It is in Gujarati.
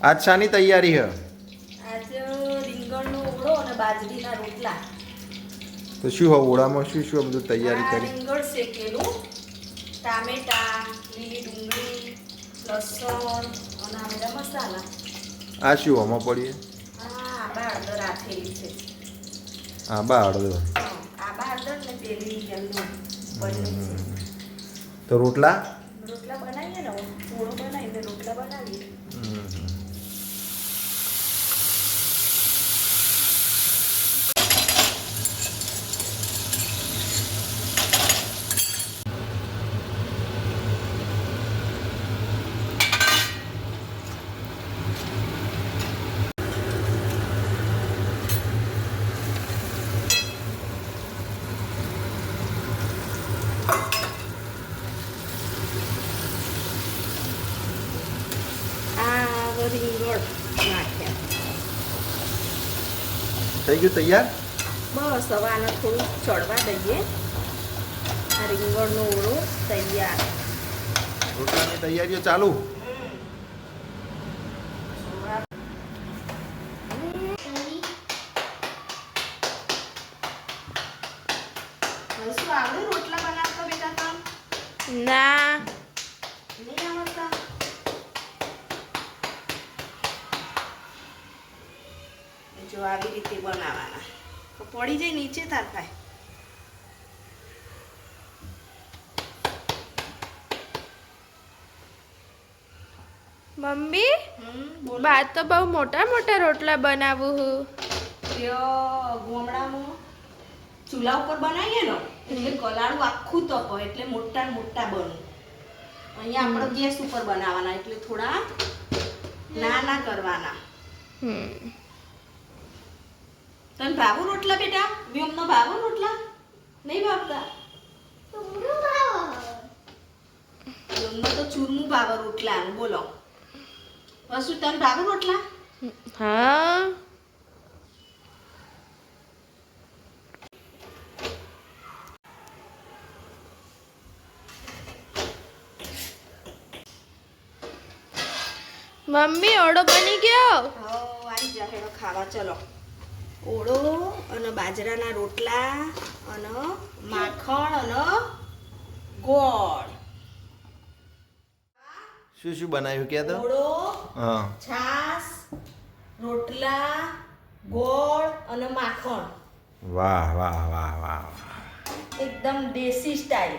આજ શાની તૈયારી હ? આજે રીંગણનો ઓળો અને બાજરીના રોટલા. તો શું હવે ઓળામાં શું શું બધું તૈયારી કરી? રીંગણ શેકેલું. ટામેટા લીલી ડુંગળી લસણ અને આ બધા મસાલા. આ શું આમાં પડીએ? આબા હળદર રાખેલી છે. હા બા હળદર આબા હળદર ને પેલી યલ્લો તો રોટલા બનાવીએ ને ઓળો બનાવીને રોટલા બનાવીએ આ હવે રીંગણ નાખ્યા થઈ ગયું તૈયાર બસ હવે આને થોડું ચડવા દઈએ આ રીંગણનો ઓળો તૈયાર રોટલાની તૈયારીઓ ચાલુ હવે શું આવડે રોટલા બનાવતા બેટા તને ના નહીં આવડતા જો આવી રીતે બનાવવાના. તો પડી જાય નીચે તાર ભાઈ. મમ્મી બા તો બહુ મોટા મોટા રોટલા બનાવું હું. ગોમડામાં ચૂલા ઉપર બનાવીએ ને એટલે કલાળું આખું તપો એટલે મોટા મોટા બને. અહીંયા આપણે ગેસ ઉપર બનાવવાના એટલે થોડા નાના કરવાના. હમ. તને ભાવો રોટલા બેટા? વ્યોમનો ભાવો રોટલા? નહીં ભાવતા? વ્યોમનો તો ચૂરમું ભાવે રોટલાનું બોલો. વસુ તને ભાવે રોટલા? હા. મમ્મી ઓડો બની ગયો? હો આવી જા હેડો ખાવા ચલો. ઓળો અને બાજરાના રોટલા અને માખણ અને ગોળ. શું શું બનાવ્યું કે તો ઓળો છાસ રોટલા ગોળ અને માખણ. વાહ વાહ વાહ વાહ. એકદમ દેશી સ્ટાઈલ